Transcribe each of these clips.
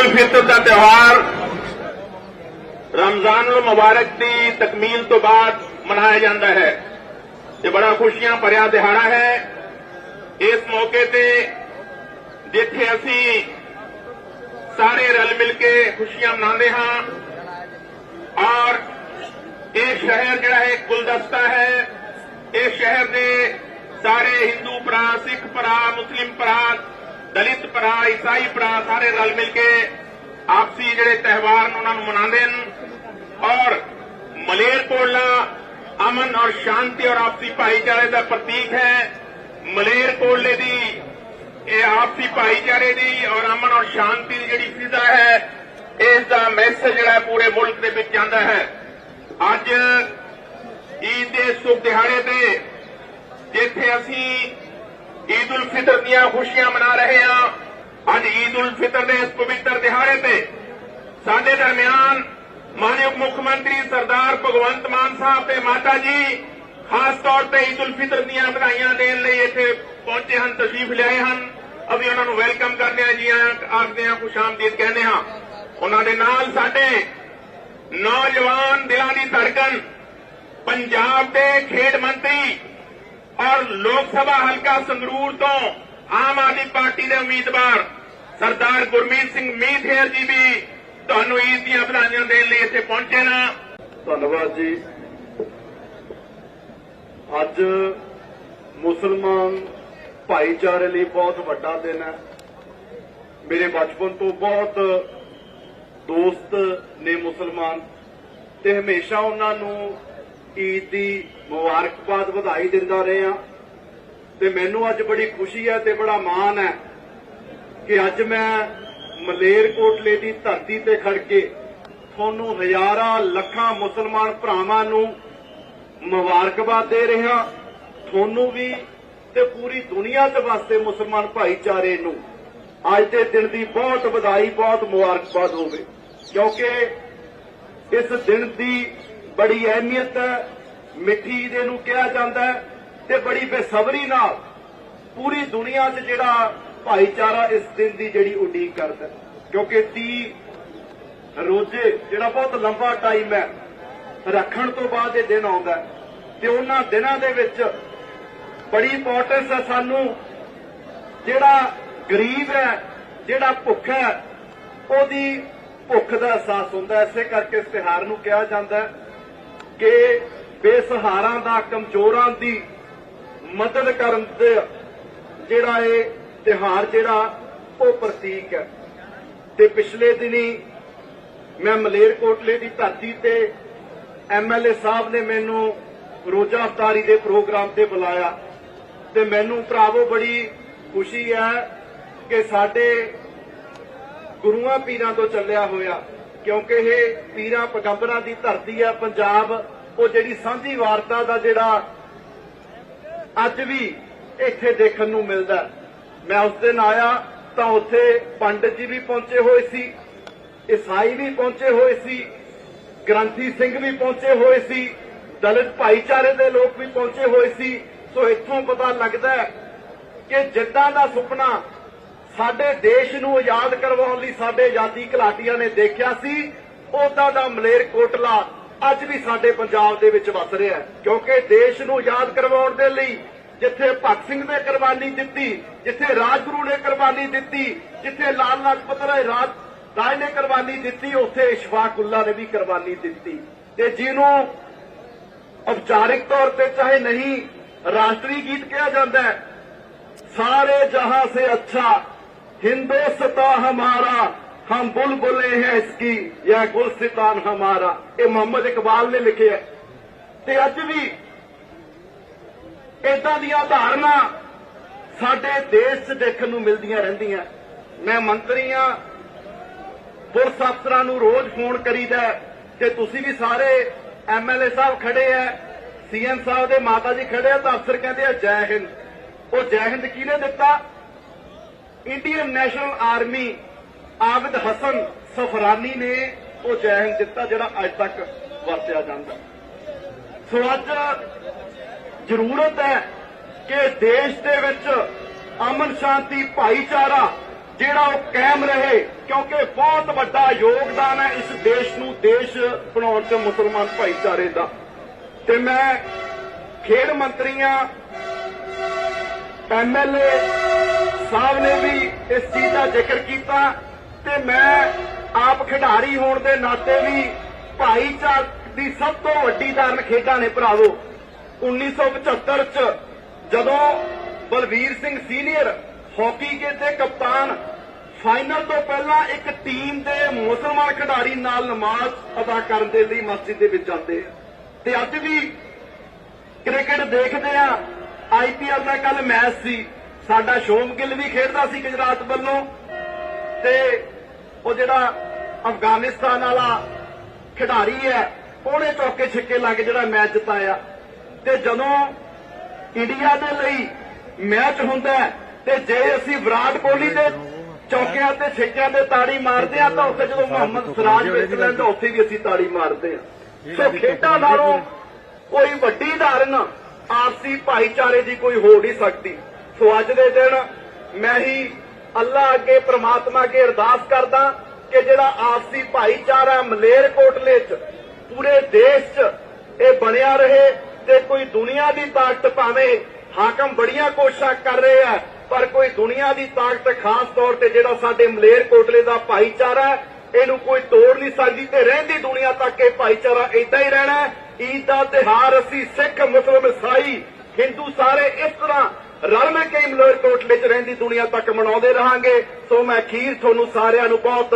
ਉਲ ਫਿਤਰ ਦਾ ਤਿਉਹਾਰ ਰਮਜ਼ਾਨ ਮੁਬਾਰਕ ਦੀ ਤਕਮੀਲ ਤੋਂ ਬਾਅਦ ਮਨਾਇਆ ਜਾਂਦਾ ਹੈ ਇਹ ਬੜਾ ਖੁਸ਼ੀਆਂ ਭਰਿਆ ਦਿਹਾੜਾ ਹੈ ਇਸ ਮੌਕੇ ਤੇ ਜਿੱਥੇ ਅਸੀਂ ਸਾਰੇ ਰਲ ਮਿਲ ਕੇ ਖੁਸ਼ੀਆਂ ਮਨਾਉਂਦੇ ਹਾਂ ਔਰ ਇਹ ਸ਼ਹਿਰ ਜਿਹੜਾ ਹੈ ਗੁਲਦਸਤਾ ਹੈ ਇਹ ਸ਼ਹਿਰ ਦੇ ਸਾਰੇ ਹਿੰਦੂ ਭਰਾ ਸਿੱਖ ਭਰਾ ਮੁਸਲਿਮ ਭਰਾ ਦਲਿਤ ਭਰਾ, ਈਸਾਈ ਭਰਾ ਸਾਰੇ ਰਲ ਮਿਲ ਕੇ ਆਪਸੀ ਜਿਹੜੇ ਤਿਉਹਾਰ ਨੇ ਉਹਨਾਂ ਨੂੰ ਮਨਾਉਂਦੇ ਨੇ ਔਰ ਮਲੇਰਕੋਟਲਾ ਅਮਨ ਔਰ ਸ਼ਾਂਤੀ ਔਰ ਆਪਸੀ ਭਾਈਚਾਰੇ ਦਾ ਪ੍ਰਤੀਕ ਹੈ। ਮਲੇਰਕੋਟਲੇ ਦੀ ਇਹ ਆਪਸੀ ਭਾਈਚਾਰੇ ਦੀ ਔਰ ਅਮਨ ਔਰ ਸ਼ਾਂਤੀ ਦੀ ਜਿਹੜੀ ਫਿਜ਼ਾ ਹੈ, ਇਸ ਦਾ ਮੈਸੇਜ ਜਿਹੜਾ ਪੂਰੇ ਮੁਲਕ ਦੇ ਵਿੱਚ ਜਾਂਦਾ ਹੈ। ਅੱਜ ਈਦ ਦੇ ਸੁਖ ਦਿਹਾੜੇ ਤੇ ਜਿੱਥੇ ਅਸੀਂ ਈਦ ਉਲ ਫਿਤਰ ਦੀਆਂ ਖੁਸ਼ੀਆਂ ਮਨਾ ਰਹੇ ਹਾਂ। ਅੱਜ ਈਦ ਉਲ ਫਿਤਰ ਦੇ ਇਸ ਪਵਿੱਤਰ ਦਿਹਾੜੇ ਤੇ ਸਾਡੇ ਦਰਮਿਆਨ ਮਾਨਯੋਗ ਮੁੱਖ ਮੰਤਰੀ ਸਰਦਾਰ ਭਗਵੰਤ ਮਾਨ ਸਾਹਿਬ ਤੇ ਮਾਤਾ ਜੀ, ਖਾਸ ਤੌਰ ਤੇ ਈਦ ਉਲ ਫਿਤਰ ਦੀਆਂ ਵਧਾਈਆਂ ਦੇਣ ਲਈ ਇੱਥੇ ਪਹੁੰਚੇ ਹਨ, ਤਸ਼ਰੀਫ ਲਿਆਏ ਹਨ। ਅਸੀਂ ਉਹਨਾਂ ਨੂੰ ਵੈਲਕਮ ਕਰਦੇ ਹਾਂ ਜੀ ਆਖਦੇ ਹਾਂ ਖੁਸ਼ ਕਹਿੰਦੇ ਹਾਂ। ਉਹਨਾਂ ਦੇ ਨਾਲ ਸਾਡੇ ਨੌਜਵਾਨ ਦਿਲਾਂ ਦੀ ਧੜਕਣ, ਪੰਜਾਬ ਦੇ ਖੇਡ ਮੰਤਰੀ ਔਰ ਲੋਕ ਸਭਾ ਹਲਕਾ ਸੰਗਰੂਰ ਤੋਂ ਆਮ ਆਦਮੀ ਪਾਰਟੀ ਦੇ ਉਮੀਦਵਾਰ ਸਰਦਾਰ ਗੁਰਮੀਤ ਸਿੰਘ ਮੀਠੇਰ ਜੀ ਵੀ ਤੁਹਾਨੂੰ ਈਦ ਦੀਆਂ ਵਧਾਈਆਂ ਦੇਣ ਲਈ ਇੱਥੇ ਪਹੁੰਚੇ ਨਾ। ਧੰਨਵਾਦ ਜੀ। ਅੱਜ ਮੁਸਲਮਾਨ ਭਾਈਚਾਰੇ ਲਈ ਬਹੁਤ ਵੱਡਾ ਦਿਨ ਹੈ। ਮੇਰੇ ਬਚਪਨ ਤੋਂ ਬਹੁਤ ਦੋਸਤ ਨੇ ਮੁਸਲਮਾਨ ਤੇ ਹਮੇਸ਼ਾ ਉਹਨਾਂ ਨੂੰ ਈਦ ਦੀ ਮੁਬਾਰਕਬਾਦ ਵਧਾਈ ਦਿੰਦਾ ਰਿਹਾ ਤੇ ਮੈਨੂੰ ਅੱਜ ਬੜੀ ਖੁਸ਼ੀ ਹੈ ਤੇ ਬੜਾ ਮਾਣ ਹੈ ਕਿ ਅੱਜ ਮੈਂ ਮਲੇਰਕੋਟਲੇ ਦੀ ਧਰਤੀ ਤੇ ਖੜ ਕੇ ਤੁਹਾਨੂੰ ਹਜ਼ਾਰਾਂ ਲੱਖਾਂ ਮੁਸਲਮਾਨ ਭਰਾਵਾਂ ਨੂੰ ਮੁਬਾਰਕਬਾਦ ਦੇ ਰਿਹਾ ਤੁਹਾਨੂੰ ਵੀ ਤੇ ਪੂਰੀ ਦੁਨੀਆ ਦੇ ਵਾਸਤੇ ਮੁਸਲਮਾਨ ਭਾਈਚਾਰੇ ਨੂੰ ਅੱਜ ਦੇ ਦਿਨ ਦੀ ਬਹੁਤ ਵਧਾਈ, ਬਹੁਤ ਮੁਬਾਰਕਬਾਦ ਹੋਵੇ। ਕਿਉਂਕਿ ਇਸ ਦਿਨ ਦੀ ਬੜੀ ਅਹਿਮੀਅਤ ਹੈ, ਮਿੱਠੀ ਦੇ ਨੂੰ ਕਿਹਾ ਜਾਂਦਾ ਹੈ ਤੇ ਬੜੀ ਬੇਸਬਰੀ ਨਾਲ ਪੂਰੀ ਦੁਨੀਆ 'ਚ ਜਿਹੜਾ ਭਾਈਚਾਰਾ ਇਸ ਦਿਨ ਦੀ ਜਿਹੜੀ ਉਡੀਕ ਕਰਦਾ ਹੈ। ਕਿਉਂਕਿ 30 ਰੋਜ਼ੇ ਜਿਹੜਾ ਬਹੁਤ ਲੰਬਾ ਟਾਈਮ ਹੈ, ਰੱਖਣ ਤੋਂ ਬਾਅਦ ਇਹ ਦਿਨ ਆਉਂਦਾ ਹੈ ਤੇ ਉਹਨਾਂ ਦਿਨਾਂ ਦੇ ਵਿੱਚ ਬੜੀ ਇੰਪੋਰਟੈਂਸ ਹੈ ਸਾਨੂੰ ਜਿਹੜਾ ਗਰੀਬ ਹੈ, ਜਿਹੜਾ ਭੁੱਖਾ ਹੈ, ਉਹਦੀ ਭੁੱਖ ਦਾ ਅਹਿਸਾਸ ਹੁੰਦਾ ਹੈ। ਇਸੇ ਕਰਕੇ ਇਸ ਤਿਉਹਾਰ ਨੂੰ ਕਿਹਾ ਜਾਂਦਾ ਹੈ ਕਿ ਬੇਸਹਾਰਾ ਦਾ ਕਮਜ਼ੋਰਾਂ ਦੀ ਮਦਦ ਕਰਨ ਦੇ ਜਿਹੜਾ ਇਹ ਤਿਉਹਾਰ ਜਿਹੜਾ ਉਹ ਪ੍ਰਤੀਕ ਹੈ। ਤੇ ਪਿਛਲੇ ਦਿਨੀ ਮੈਂ ਮਲੇਰਕੋਟਲੇ ਦੀ ਧਰਤੀ ਤੇ ਐਮਐਲਏ ਸਾਹਿਬ ਨੇ ਮੈਨੂੰ ਰੋਜ਼ਾ ਅਫਤਾਰੀ ਦੇ ਪ੍ਰੋਗਰਾਮ ਤੇ ਬੁਲਾਇਆ। ਤੇ ਮੈਨੂੰ ਭਰਾਵੋ ਬੜੀ ਖੁਸ਼ੀ ਹੈ ਕਿ ਸਾਡੇ ਗੁਰੂਆਂ ਪੀਰਾਂ ਤੋਂ ਚੱਲਿਆ ਹੋਇਆ ਕਿਉਂਕਿ ਇਹ ਪੀਰਾਂ ਪੈਗੰਬਰਾਂ ਦੀ ਧਰਤੀ ਹੈ ਪੰਜਾਬ, ਉਹ ਜਿਹੜੀ ਸਾਂਝੀ ਵਾਰਤਾ ਦਾ ਜਿਹੜਾ ਅੱਜ ਵੀ ਇੱਥੇ ਦੇਖਣ ਨੂੰ ਮਿਲਦਾ ਮੈਂ ਉਸ ਦਿਨ ਆਇਆ ਤਾਂ ਉੱਥੇ ਪੰਡਤ ਜੀ ਵੀ ਪਹੁੰਚੇ ਹੋਏ ਸੀ, ਈਸਾਈ ਵੀ ਪਹੁੰਚੇ ਹੋਏ ਸੀ, ਗ੍ਰੰਥੀ ਸਿੰਘ ਵੀ ਪਹੁੰਚੇ ਹੋਏ ਸੀ, ਦਲਿਤ ਭਾਈਚਾਰੇ ਦੇ ਲੋਕ ਵੀ ਪਹੁੰਚੇ ਹੋਏ ਸੀ। ਸੋ ਇੱਥੋਂ ਪਤਾ ਲੱਗਦਾ ਕਿ ਜਿੱਦਾਂ ਦਾ ਸੁਪਨਾ ਸਾਡੇ ਦੇਸ਼ ਨੂੰ ਆਜ਼ਾਦ ਕਰਵਾਉਣ ਲਈ ਸਾਡੇ ਆਜ਼ਾਦੀ ਘਲਾਟੀਆਂ ਨੇ ਦੇਖਿਆ ਸੀ ਉਦਾਂ ਦਾ ਮਲੇਰ ਕੋਟਲਾ ਅੱਜ ਵੀ ਸਾਡੇ ਪੰਜਾਬ ਦੇ ਵਿੱਚ ਵਸ ਰਿਹਾ ਹੈ। ਕਿਉਂਕਿ ਦੇਸ਼ ਨੂੰ ਆਜ਼ਾਦ ਕਰਵਾਉਣ ਦੇ ਲਈ ਜਿੱਥੇ ਭਗਤ ਸਿੰਘ ਨੇ ਕੁਰਬਾਨੀ ਦਿੱਤੀ, ਜਿੱਥੇ ਰਾਜਗੁਰੂ ਨੇ ਕੁਰਬਾਨੀ ਦਿੱਤੀ, ਜਿੱਥੇ ਲਾਲ ਲਾਜਪਤ ਰਾਏ ਰਾਜ ਰਾਜ ਨੇ ਕੁਰਬਾਨੀ ਦਿੱਤੀ, ਉੱਥੇ ਇਸ਼ਫਾਕੁੱਲਾ ਨੇ ਵੀ ਕੁਰਬਾਨੀ ਦਿੱਤੀ। ਤੇ ਜਿਹਨੂੰ ਉਪਚਾਰਿਕ ਤੌਰ ਤੇ ਚਾਹੇ ਨਹੀਂ, ਰਾਸ਼ਟਰੀ ਗੀਤ ਕਿਹਾ ਜਾਂਦਾ ਹੈ, ਸਾਰੇ ਜਹਾਂ ਸੇ ਅੱਛਾ हिंदुस्ता हमारा हम बुलबुले हैं इसकी यह गुलसितान हमारा ਇਹ ਮੁਹੰਮਦ ਇਕਬਾਲ ਨੇ ਲਿਖਿਆ ਹੈ। ਤੇ ਅੱਜ ਵੀ ਇਦਾਂ ਦੀਆਂ ਧਾਰਨਾ ਸਾਡੇ ਦੇਸ਼ 'ਚ ਦੇਖਣ ਨੂੰ ਮਿਲਦੀਆਂ ਰਹਿੰਦੀਆਂ ਮੈਂ ਮੰਤਰੀਆਂ ਪੁਲਿਸ ਅਫਸਰਾਂ ਨੂੰ ਰੋਜ਼ ਫੋਨ ਕਰੀਦਾ ਹੈ ਕਿ ਤੁਸੀਂ ਵੀ ਸਾਰੇ ਐਮਐਲਏ ਸਾਹਿਬ ਖੜੇ ਐ ਸੀਐਮ ਸਾਹਿਬ ਦੇ ਮਾਤਾ ਜੀ ਖੜੇ ਆ ਤਾਂ ਅਫਸਰ ਕਹਿੰਦੇ ਆ ਜੈ ਹਿੰਦ ਉਹ ਜੈ ਹਿੰਦ ਕਿਹਨੇ ਦਿੱਤਾ Indian National Army Abid Hasan Safrani ਨੇ ਉਹ ਜੈ ਦਿੱਤਾ ਜਿਹੜਾ ਅੱਜ ਤੱਕ ਵਰਤਿਆ ਜਾਂਦਾ। ਸੋ ਅੱਜ ਜ਼ਰੂਰਤ ਹੈ ਕਿ ਦੇਸ਼ ਦੇ ਵਿੱਚ ਅਮਨ ਸ਼ਾਂਤੀ ਭਾਈਚਾਰਾ ਜਿਹੜਾ ਉਹ ਕਾਇਮ ਰਹੇ, ਕਿਉਂਕਿ ਬਹੁਤ ਵੱਡਾ ਯੋਗਦਾਨ ਹੈ ਇਸ ਦੇਸ਼ ਨੂੰ, ਦੇਸ਼ ਬਣਾਉਣ 'ਚ ਮੁਸਲਮਾਨ ਭਾਈਚਾਰੇ ਦਾ। ਤੇ ਮੈਂ ਖੇਡ ਮੰਤਰੀਆਂ ਐਮਐਲਏ ਸਾਹਿਬ ਨੇ ਵੀ ਇਸ ਚੀਜ਼ ਦਾ ਜ਼ਿਕਰ ਕੀਤਾ ਤੇ ਮੈਂ ਆਪ ਖਿਡਾਰੀ ਹੋਣ ਦੇ ਨਾਤੇ ਵੀ ਭਾਈਚਾਰਕ ਦੀ ਸਭ ਤੋਂ ਵੱਡੀ ਧਾਰਨ ਖੇਡਾਂ ਨੇ ਭਰਾਵੋ। 1975 ਚ ਜਦੋਂ ਬਲਵੀਰ ਸਿੰਘ ਸੀਨੀਅਰ ਹਾਕੀ ਕੇ ਤੇ ਕਪਤਾਨ ਫਾਈਨਲ ਤੋਂ ਪਹਿਲਾਂ ਇੱਕ ਟੀਮ ਦੇ ਮੁਸਲਮਾਨ ਖਿਡਾਰੀ ਨਾਲ ਨਮਾਜ਼ ਅਦਾ ਕਰਨ ਦੇ ਲਈ ਮਸਜਿਦ ਦੇ ਵਿੱਚ ਜਾਂਦੇ ਆ। ਤੇ ਅੱਜ ਵੀ ਕ੍ਰਿਕਟ ਦੇਖਦੇ ਆ। ਆਈਪੀਐਲ ਦਾ ਕੱਲ ਮੈਚ ਸੀ। ਸਾਡਾ ਸ਼ੋਮ ਗਿੱਲ ਵੀ ਖੇਡਦਾ ਸੀ ਗੁਜਰਾਤ ਵੱਲੋਂ ਤੇ ਉਹ ਜਿਹੜਾ ਅਫਗਾਨਿਸਤਾਨ ਵਾਲਾ ਖਿਡਾਰੀ ਹੈ, ਉਹਨੇ ਚੌਕੇ ਛਿੱਕੇ ਲਾ ਕੇ ਜਿਹੜਾ ਮੈਚ ਜਿਤਾਇਆ। ਤੇ ਜਦੋਂ ਇੰਡੀਆ ਦੇ ਲਈ ਮੈਚ ਹੁੰਦਾ ਤੇ ਜੇ ਅਸੀਂ ਵਿਰਾਟ ਕੋਹਲੀ ਦੇ ਚੌਕਿਆਂ ਤੇ ਛਿੱਕਿਆਂ ਤੇ ਤਾੜੀ ਮਾਰਦੇ ਆ ਤਾਂ ਉੱਥੇ ਜਦੋਂ ਮੁਹੰਮਦ ਸਿਰਾਜ ਵਿੱਚ ਲੈਂਦਾ, ਉੱਥੇ ਵੀ ਅਸੀਂ ਤਾੜੀ ਮਾਰਦੇ ਆ ਸੋ ਖੇਡਾਂ ਨਾਲੋਂ ਕੋਈ ਵੱਡੀ ਧਾਰਨ ਆਪਸੀ ਭਾਈਚਾਰੇ ਦੀ ਕੋਈ ਹੋ ਨਹੀਂ ਸਕਦੀ। ਸੋ ਅੱਜ ਦੇ ਦਿਨ ਮੈਂ ਹੀ ਅੱਲਾ ਅੱਗੇ ਪ੍ਰਮਾਤਮਾ ਅੱਗੇ ਅਰਦਾਸ ਕਰਦਾ ਕਿ ਜਿਹੜਾ ਆਪਸੀ ਭਾਈਚਾਰਾ ਮਲੇਰਕੋਟਲੇ 'ਚ, ਪੂਰੇ ਦੇਸ਼ 'ਚ ਇਹ ਬਣਿਆ ਰਹੇ ਤੇ ਕੋਈ ਦੁਨੀਆ ਦੀ ਤਾਕਤ ਭਾਵੇਂ ਹਾਕਮ ਬੜੀਆਂ ਕੋਸ਼ਿਸ਼ਾਂ ਕਰ ਰਹੇ ਆ ਪਰ ਕੋਈ ਦੁਨੀਆ ਦੀ ਤਾਕਤ ਖਾਸ ਤੌਰ ਤੇ ਜਿਹੜਾ ਸਾਡੇ ਮਲੇਰਕੋਟਲੇ ਦਾ ਭਾਈਚਾਰਾ ਇਹਨੂੰ ਕੋਈ ਤੋੜ ਨਹੀਂ ਸਕਦੀ ਤੇ ਰਹਿੰਦੀ ਦੁਨੀਆ ਤੱਕ ਇਹ ਭਾਈਚਾਰਾ ਇਦਾਂ ਹੀ ਰਹਿਣਾ ਈਦ ਦਾ ਤਿਹਾਰ ਅਸੀਂ ਸਿੱਖ, ਮੁਸਲਮ, ਈਸਾਈ, ਹਿੰਦੂ ਸਾਰੇ ਇਸ ਤਰ੍ਹਾਂ ਰਲ ਮਿਲ ਕੇ ਹੀ ਮਲੇਰਕੋਟਲੇ 'ਚ ਰਹਿੰਦੀ ਦੁਨੀਆ ਤੱਕ ਮਨਾਉਂਦੇ ਰਹਾਂਗੇ। ਸੋ ਮੈਂ ਅਖੀਰ ਤੁਹਾਨੂੰ ਸਾਰਿਆਂ ਨੂੰ ਬਹੁਤ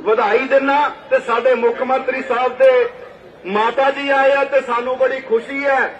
ਵਧਾਈ ਦਿੰਨਾ ਤੇ ਸਾਡੇ ਮੁੱਖ ਮੰਤਰੀ ਸਾਹਿਬ ਦੇ ਮਾਤਾ ਜੀ ਆਏ ਆ ਤੇ ਸਾਨੂੰ ਬੜੀ ਖੁਸ਼ੀ ਹੈ।